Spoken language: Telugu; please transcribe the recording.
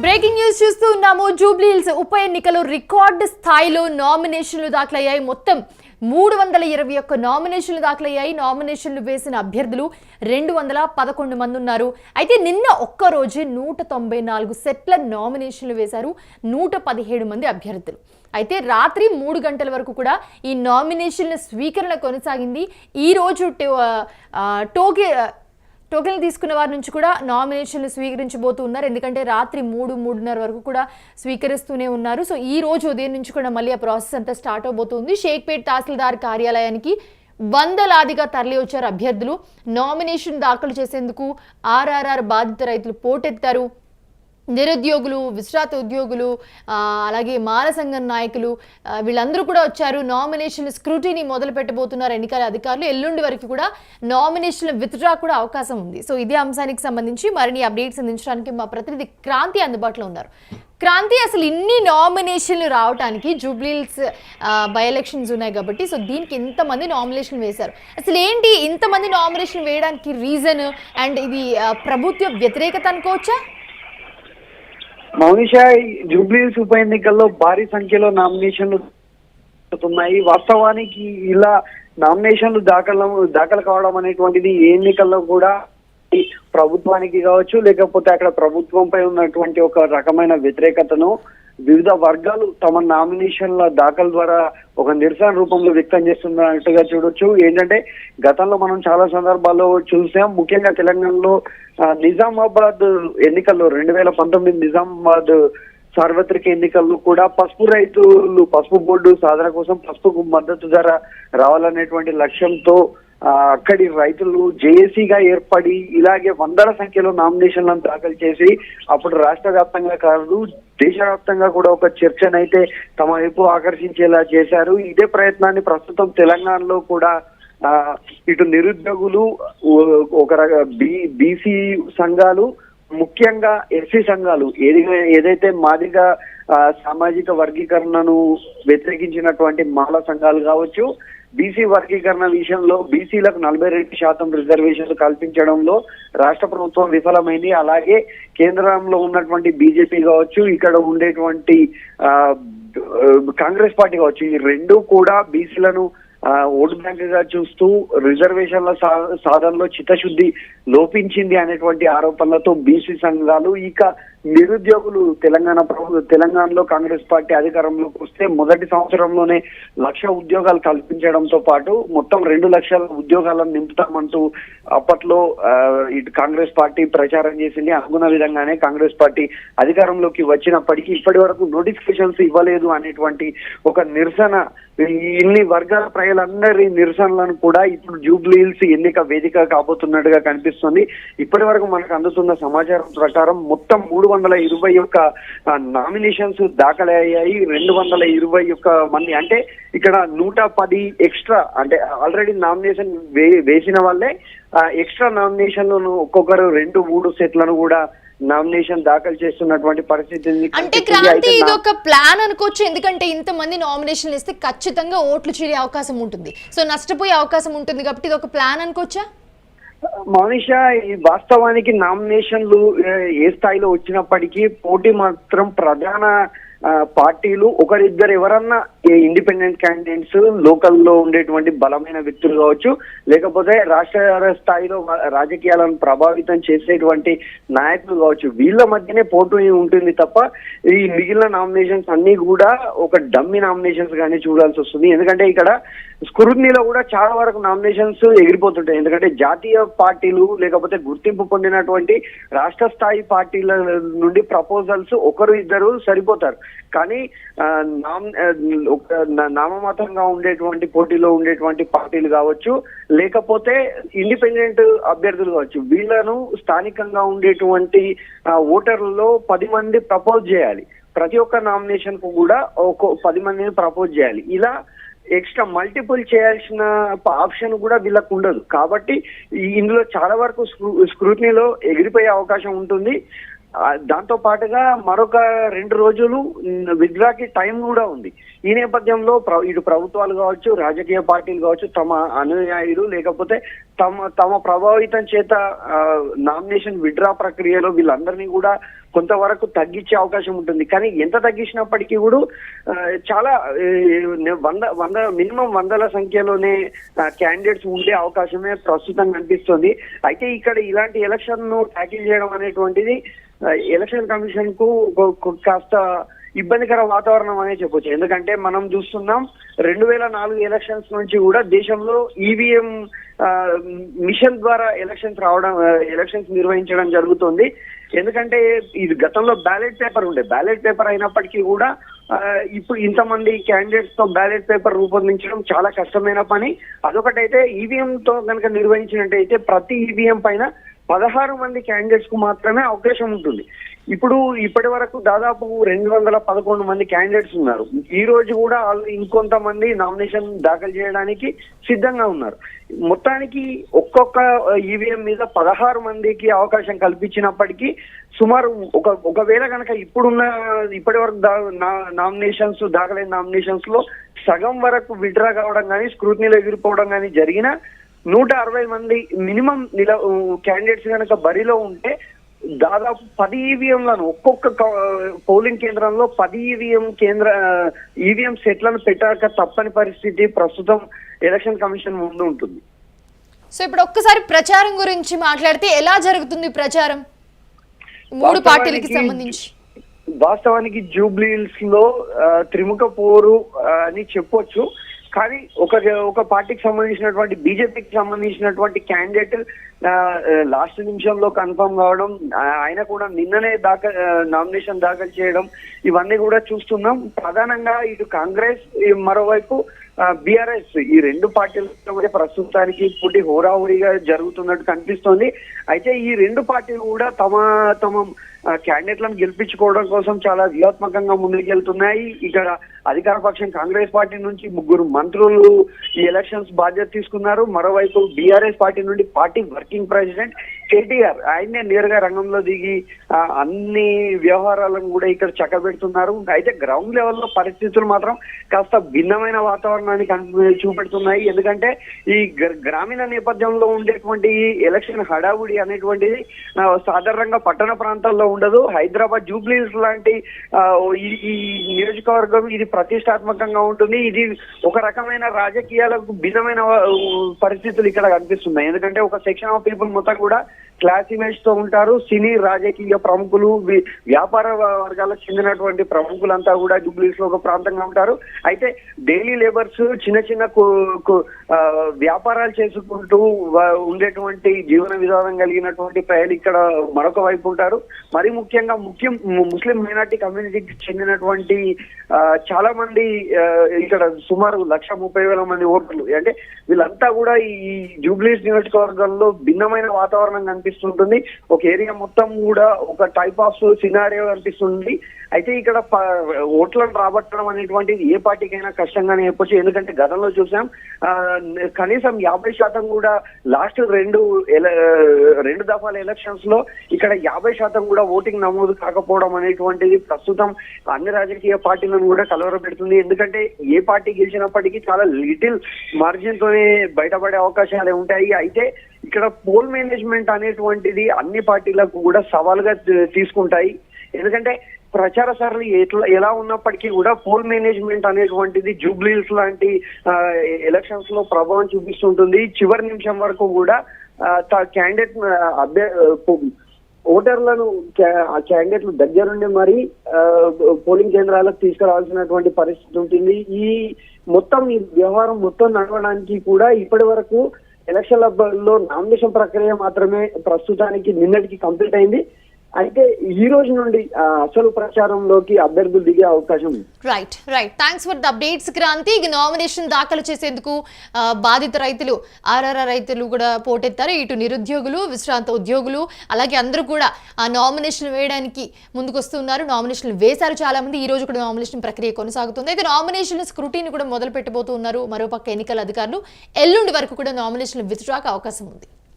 బ్రేకింగ్ న్యూస్ చూస్తూ ఉన్నాము. జూబ్లీహిల్స్ ఉప ఎన్నికలు రికార్డు స్థాయిలో నామినేషన్లు దాఖలయ్యాయి. మొత్తం మూడు వందల ఇరవై ఒక్క నామినేషన్లు దాఖలయ్యాయి. నామినేషన్లు వేసిన అభ్యర్థులు రెండు వందల పదకొండు మంది ఉన్నారు. అయితే నిన్న ఒక్క రోజే నూట తొంభై నాలుగు సెట్ల నామినేషన్లు వేశారు నూట పదిహేడు మంది అభ్యర్థులు. అయితే రాత్రి మూడు గంటల వరకు కూడా ఈ నామినేషన్ల స్వీకరణ కొనసాగింది. ఈరోజు టో- టోకే టోకెన్లు తీసుకున్న వారి నుంచి కూడా నామినేషన్లు స్వీకరించబోతూ ఉన్నారు ఎందుకంటే రాత్రి మూడు మూడున్నర వరకు కూడా స్వీకరిస్తూనే ఉన్నారు. సో ఈ రోజు ఉదయం నుంచి కూడా మళ్ళీ ఆ ప్రాసెస్ అంతా స్టార్ట్ అవబోతుంది. షేక్పేట్ తహసీల్దార్ కార్యాలయానికి వందలాదిగా తరలి వచ్చారు అభ్యర్థులు. నామినేషన్ దాఖలు చేసేందుకు ఆర్ఆర్ఆర్ బాధిత రైతులు పోటెత్తారు. నిరుద్యోగులు విశ్రాంత ఉద్యోగులు అలాగే మాల సంఘం నాయకులు వీళ్ళందరూ కూడా వచ్చారు. నామినేషన్ స్క్రూటీని మొదలు పెట్టబోతున్నారు ఎన్నికల అధికారులు. ఎల్లుండి వరకు కూడా నామినేషన్ విత్డ్రా కూడా అవకాశం ఉంది. సో ఇదే అంశానికి సంబంధించి మరిన్ని అప్డేట్స్ అందించడానికి మా ప్రతినిధి క్రాంతి అందుబాటులో ఉన్నారు. క్రాంతి అసలు ఇన్ని నామినేషన్లు రావడానికి జూబ్లీల్స్ బై ఎలక్షన్స్ ఉన్నాయి కాబట్టి సో దీనికి ఇంతమంది నామినేషన్ వేశారు. అసలు ఏంటి ఇంతమంది నామినేషన్ వేయడానికి రీజన్ అండ్ ఇది ప్రభుత్వ వ్యతిరేకత అనుకోవచ్చా? మౌనిషా జూబ్లీస్ ఉప ఎన్నికల్లో భారీ సంఖ్యలో నామినేషన్లు ఉన్నాయి వాస్తవానికి ఇలా నామినేషన్లు దాఖలు దాఖలు కావడం అనేటువంటిది ఏ ఎన్నికల్లో కూడా ప్రభుత్వానికి కావచ్చు లేకపోతే అక్కడ ప్రభుత్వంపై ఉన్నటువంటి ఒక రకమైన వ్యతిరేకతను వివిధ వర్గాలు తమ నామినేషన్ల దాఖలు ద్వారా ఒక నిరసన రూపంలో వ్యక్తం చేస్తున్నట్టుగా చూడొచ్చు. ఏంటంటే గతంలో మనం చాలా సందర్భాల్లో చూసాం ముఖ్యంగా తెలంగాణలో నిజామాబాద్ ఎన్నికల్లో రెండు వేల పంతొమ్మిది నిజామాబాద్ సార్వత్రిక ఎన్నికల్లో కూడా పసుపు రైతులు పసుపు బోర్డు సాధన కోసం పసుపుకు మద్దతు ధర రావాలనేటువంటి లక్ష్యంతో అక్కడి రైతులు జేఏసీగా ఏర్పడి ఇలాగే వందల సంఖ్యలో నామినేషన్లను దాఖలు చేసి అప్పుడు రాష్ట్ర వ్యాప్తంగా కాదు దేశవ్యాప్తంగా కూడా ఒక చర్చనైతే తమ వైపు ఆకర్షించేలా చేశారు. ఇదే ప్రయత్నాన్ని ప్రస్తుతం తెలంగాణలో కూడా ఇటు నిరుద్యోగులు ఒక రక బీ బీసీ సంఘాలు ముఖ్యంగా ఎస్సీ సంఘాలు ఏది ఏదైతే మాదిగా ఆ, సామాజిక వర్గీకరణను వ్యతిరేకించినటువంటి మాల సంఘాలు కావచ్చు బీసీ వర్గీకరణ విషయంలో బీసీలకు నలభై రెండు శాతం రిజర్వేషన్లు కల్పించడంలో రాష్ట్ర ప్రభుత్వం విఫలమైంది. అలాగే కేంద్రంలో ఉన్నటువంటి బీజేపీ కావచ్చు ఇక్కడ ఉండేటువంటి కాంగ్రెస్ పార్టీ కావచ్చు ఈ రెండు కూడా బీసీలను ఆ, ఓటు బ్యాంక్గా చూస్తూ రిజర్వేషన్ల సా- సాధనలో చిత్తశుద్ధి లోపించింది అనేటువంటి ఆరోపణలతో బీసీ సంఘాలు ఇక నిరుద్యోగులు తెలంగాణ ప్రభు తెలంగాణలో కాంగ్రెస్ పార్టీ అధికారంలోకి వస్తే మొదటి సంవత్సరంలోనే లక్ష ఉద్యోగాలు కల్పించడంతో పాటు మొత్తం రెండు లక్షల ఉద్యోగాలను నింపుతామంటూ అప్పట్లో ఇటు కాంగ్రెస్ పార్టీ ప్రచారం చేసింది. అనుకున్న విధంగానే కాంగ్రెస్ పార్టీ అధికారంలోకి వచ్చినప్పటికీ ఇప్పటి వరకు నోటిఫికేషన్స్ ఇవ్వలేదు అనేటువంటి ఒక నిరసన ఇన్ని వర్గాల ప్రజలందరి నిరసనలను కూడా ఇప్పుడు జూబ్లీహిల్స్ ఎన్నిక వేదిక కాబోతున్నట్టుగా కనిపిస్తుంది. ఇప్పటి వరకు మనకు అందుతున్న సమాచారం ప్రకారం మొత్తం మూడు వందల ఇరవై ఒక్క నామినేషన్స్ దాఖలయ్యాయి రెండు వందల ఇరవై ఒక్క మంది అంటే ఇక్కడ నూట పది ఎక్స్ట్రా అంటే ఆల్రెడీ నామినేషన్ వేసిన వాళ్ళే ఎక్స్ట్రా నామినేషన్లను ఒక్కొక్కరు రెండు మూడు సెట్లను కూడా నామినేషన్ దాఖలు చేస్తున్నటువంటి పరిస్థితి. అంటే. క్రాంతి ఇది ఒక ప్లాన్ అనుకోవచ్చు ఎందుకంటే ఇంతమంది నామినేషన్లు ఇస్తే ఖచ్చితంగా ఓట్లు చీరే అవకాశం ఉంటుంది సో నష్టపోయే అవకాశం ఉంటుంది కాబట్టి ఇది ఒక ప్లాన్ అనుకోవచ్చా మౌనిష ఈ వాస్తవానికి నామినేషన్లు ఏ, ఏ స్థాయిలో వచ్చినప్పటికీ పోటీ మాత్రం ప్రధాన ఆ, పార్టీలు ఒకరిద్దరు ఎవరన్నా ఇండిపెండెంట్ క్యాండిడేట్స్ లోకల్లో ఉండేటువంటి బలమైన వ్యక్తులు కావచ్చు లేకపోతే రాష్ట్ర స్థాయిలో రాజకీయాలను ప్రభావితం చేసేటువంటి నాయకులు కావచ్చు వీళ్ళ మధ్యనే పోటీ ఉంటుంది తప్ప ఈ మిగిలిన నామినేషన్స్ అన్ని కూడా ఒక డమ్మి నామినేషన్స్ గానే చూడాల్సి వస్తుంది. ఎందుకంటే ఇక్కడ స్క్రూట్నీలో కూడా చాలా వరకు నామినేషన్స్ ఎగిరిపోతుంటాయి. ఎందుకంటే జాతీయ పార్టీలు లేకపోతే గుర్తింపు పొందినటువంటి రాష్ట్ర స్థాయి పార్టీల నుండి ప్రపోజల్స్ ఒకరు ఇద్దరు సరిపోతారు. కానీ ఆ, నామ్ ఒక నా- నామమాత్రంగా ఉండేటువంటి పోటీలో ఉండేటువంటి పార్టీలు కావచ్చు లేకపోతే ఇండిపెండెంట్ అభ్యర్థులు కావచ్చు వీళ్ళను స్థానికంగా ఉండేటువంటి ఓటర్లలో పది మంది ప్రపోజ్ చేయాలి. ప్రతి ఒక్క నామినేషన్కు కూడా ఒక పది మందిని ప్రపోజ్ చేయాలి. ఇలా ఎక్స్ట్రా మల్టిపుల్ చేయాల్సిన ఆప్షన్ కూడా వీళ్ళకు ఉండదు. కాబట్టి ఇందులో చాలా వరకు స్క్రూ- స్క్రూటినీలో ఎగిరిపోయే అవకాశం ఉంటుంది. దాంతో పాటుగా మరొక రెండు రోజులు విత్డ్రాకి టైం కూడా ఉంది. ఈ నేపథ్యంలో ప్ర- ఇటు ప్రభుత్వాలు కావచ్చు రాజకీయ పార్టీలు కావచ్చు తమ అనుయాయులు లేకపోతే తమ తమ ప్రభావితం చేత నామినేషన్ విత్డ్రా ప్రక్రియలో వీళ్ళందరినీ కూడా కొంతవరకు తగ్గించే అవకాశం ఉంటుంది. కానీ ఎంత తగ్గించినప్పటికీ కూడా చాలా వంద వంద మినిమం వందల సంఖ్యలోనే క్యాండిడేట్స్ ఉండే అవకాశమే ప్రస్తుతం కనిపిస్తుంది. అయితే ఇక్కడ ఇలాంటి ఎలక్షన్ను ట్యాకిల్ చేయడం అనేటువంటిది ఎలక్షన్ కమిషన్కు కాస్త ఇబ్బందికర వాతావరణం అనే చెప్పొచ్చు. ఎందుకంటే మనం చూస్తున్నాం రెండు వేల నాలుగు ఎలక్షన్స్ నుంచి కూడా దేశంలో ఈవీఎం మిషన్ ద్వారా ఎలక్షన్స్ రావడం ఎలక్షన్స్ నిర్వహించడం జరుగుతుంది. ఎందుకంటే ఇది గతంలో బ్యాలెట్ పేపర్ ఉండే. బ్యాలెట్ పేపర్ అయినప్పటికీ కూడా ఇప్పుడు ఇంతమంది క్యాండిడేట్స్తో బ్యాలెట్ పేపర్ రూపొందించడం చాలా కష్టమైన పని. అదొకటైతే ఈవీఎం తో కనుక నిర్వహించినట్టయితే ప్రతి ఈవీఎం పైన పదహారు మంది క్యాండిడేట్స్కు మాత్రమే అవకాశం ఉంటుంది. ఇప్పుడు ఇప్పటి వరకు దాదాపు రెండు వందల పదకొండు మంది క్యాండిడేట్స్ ఉన్నారు. ఈ రోజు కూడా వాళ్ళు ఇంకొంతమంది నామినేషన్ దాఖలు చేయడానికి సిద్ధంగా ఉన్నారు. మొత్తానికి ఒక్కొక్క ఈవీఎం మీద పదహారు మందికి అవకాశం కల్పించినప్పటికీ సుమారు ఒక ఒకవేళ కనుక ఇప్పుడున్న ఇప్పటి వరకు నామినేషన్స్ దాఖలైన నామినేషన్స్లో సగం వరకు విడ్రా కావడం కానీ స్క్రూటినీలో ఎగిరిపోవడం కానీ జరిగినా నూట అరవై మంది మినిమం నిల క్యాండిడేట్స్ కనుక బరిలో ఉంటే దాదాపు పది ఈవీఎంలను ఒక్కొక్క క- పోలింగ్ కేంద్రంలో పది ఈవీఎం కేంద్ర ఈవీఎం సెట్లను పెట్టాక తప్పని పరిస్థితి ప్రస్తుతం ఎలక్షన్ కమిషన్ ముందు ఉంటుంది. సో ఇప్పుడు ఒక్కసారి ప్రచారం గురించి మాట్లాడితే ఎలా జరుగుతుంది ప్రచారం? మూడు పార్టీలకి సంబంధించి. వాస్తవానికి జూబ్లీహిల్స్లో త్రిముఖ పోరు అని చెప్పొచ్చు. కానీ ఒక ఒక పార్టీకి సంబంధించినటువంటి బీజేపీకి సంబంధించినటువంటి క్యాండిడేట్ లాస్ట్ నిమిషంలో కన్ఫర్మ్ కావడం ఆయన కూడా నిన్ననే దాఖలు నామినేషన్ దాఖలు చేయడం ఇవన్నీ కూడా చూస్తున్నాం. ప్రధానంగా ఇటు కాంగ్రెస్ మరోవైపు బీఆర్ఎస్ ఈ రెండు పార్టీలతో కూడా ప్రస్తుతానికి పుట్టి హోరాహోరీగా జరుగుతున్నట్టు కనిపిస్తోంది. అయితే ఈ రెండు పార్టీలు కూడా తమ తమ క్యాండిడేట్లను గెలిపించుకోవడం కోసం చాలా వ్యూహాత్మకంగా ముందుకెళ్తున్నాయి. ఇక్కడ అధికార పక్షం కాంగ్రెస్ పార్టీ నుంచి ముగ్గురు మంత్రులు ఈ ఎలక్షన్స్ బాధ్యత తీసుకున్నారు. మరోవైపు బీఆర్ఎస్ పార్టీ నుండి పార్టీ వర్కింగ్ ప్రెసిడెంట్ కేటీఆర్ ఆయనే నేరుగా రంగంలో దిగి అన్ని వ్యవహారాలను కూడా ఇక్కడ చక్కబెడుతున్నారు. అయితే గ్రౌండ్ లెవెల్లో పరిస్థితులు మాత్రం కాస్త భిన్నమైన వాతావరణాన్ని చూపెడుతున్నాయి. ఎందుకంటే ఈ గ్రామీణ నేపథ్యంలో ఉండేటువంటి ఎలక్షన్ హడావుడి అనేటువంటిది సాధారణంగా పట్టణ ప్రాంతాల్లో ఉండదు. హైదరాబాద్ జూబ్లీస్ లాంటి ఈ- నియోజకవర్గం ఇది ప్రతిష్టాత్మకంగా ఉంటుంది. ఇది ఒక రకమైన రాజకీయాలకు భిన్నమైన పరిస్థితులు ఇక్కడ కనిపిస్తున్నాయి. ఎందుకంటే ఒక సెక్షన్ ఆఫ్ పీపుల్ మొత్తం కూడా క్లాస్ ఇమేజ్తో ఉంటారు. సినీ రాజకీయ ప్రముఖులు వ్యాపార వర్గాలకు చెందినటువంటి ప్రముఖులంతా కూడా జూబ్లీస్లో ఒక ప్రాంతంగా ఉంటారు. అయితే డైలీ లేబర్స్ చిన్న చిన్న వ్యాపారాలు చేసుకుంటూ ఉండేటువంటి జీవన విధానం కలిగినటువంటి ప్రజలు ఇక్కడ మరొక వైపు ఉంటారు. మరి ముఖ్యంగా ముఖ్యం ముస్లిం మైనార్టీ కమ్యూనిటీకి చెందినటువంటి చాలా మంది ఇక్కడ సుమారు లక్ష ముప్పై వేల మంది ఓటర్లు. అంటే వీళ్ళంతా కూడా ఈ జూబ్లీస్ నియోజకవర్గంలో భిన్నమైన వాతావరణం కనిపిస్తుంటుంది. ఒక ఏరియా మొత్తం కూడా ఒక టైప్ ఆఫ్ సినారియో కనిపిస్తుంది. అయితే ఇక్కడ ఓట్లను రాబట్టడం అనేటువంటిది ఏ పార్టీకైనా కష్టంగానే చెప్పొచ్చు. ఎందుకంటే గతంలో చూసాం కనీసం యాభై శాతం కూడా లాస్ట్ రెండు రెండు దఫాల ఎలక్షన్స్లో ఇక్కడ యాభై శాతం కూడా ఓటింగ్ నమోదు కాకపోవడం అనేటువంటిది ప్రస్తుతం అన్ని రాజకీయ పార్టీలను కూడా కలవరపెడుతుంది. ఎందుకంటే ఏ పార్టీ గెలిచినప్పటికీ చాలా లిటిల్ మార్జిన్ తోనే బయటపడే అవకాశాలే ఉంటాయి. అయితే ఇక్కడ పోల్ మేనేజ్మెంట్ అనేటువంటిది అన్ని పార్టీలకు కూడా సవాల్గా తీసుకుంటాయి. ఎందుకంటే ప్రచార సరళి ఎట్లా ఎలా ఉన్నప్పటికీ కూడా పోల్ మేనేజ్మెంట్ అనేటువంటిది జూబ్లీస్ లాంటి ఎలక్షన్స్లో ప్రభావం చూపిస్తుంటుంది. చివరి నిమిషం వరకు కూడా క్యాండిడేట్ అభ్య ఓటర్లను క్యాండిడేట్లు దగ్గరుండి మరి ఆ, పోలింగ్ కేంద్రాలకు తీసుకురావాల్సినటువంటి పరిస్థితి ఉంటుంది. ఈ మొత్తం ఈ వ్యవహారం మొత్తం నడవడానికి కూడా ఇప్పటి వరకు ఎలక్షన్లలో నామినేషన్ ప్రక్రియ మాత్రమే ప్రస్తుతానికి నిన్నటికి కంప్లీట్ అయింది. అయితే ఈ రోజు నుండి అసలు ప్రచారంలోకి అభ్యర్థులు దిగే అవకాశం ఉంది. Right right thanks for the updates Kranthi ఇక నామినేషన్ దాఖలు చేసేందుకు బాధిత రైతులు ఆర్ఆర్ఆర్ రైతులు కూడా పోటెత్తారు. ఇటు నిరుద్యోగులు విశ్రాంత ఉద్యోగులు అలాగే అందరూ కూడా ఆ నామినేషన్ వేయడానికి ముందుకొస్తున్నారు. నామినేషన్లు వేశారు చాలా మంది ఈ రోజు కూడా నామినేషన్ ప్రక్రియ కొనసాగుతుంది. అయితే నామినేషన్ స్క్రూటీని కూడా మొదలు పెట్టబోతున్నారు మరోపక్క ఎన్నికల అధికారులు. ఎల్లుండి వరకు కూడా నామినేషన్లు విత్డ్రాకు అవకాశం ఉంది.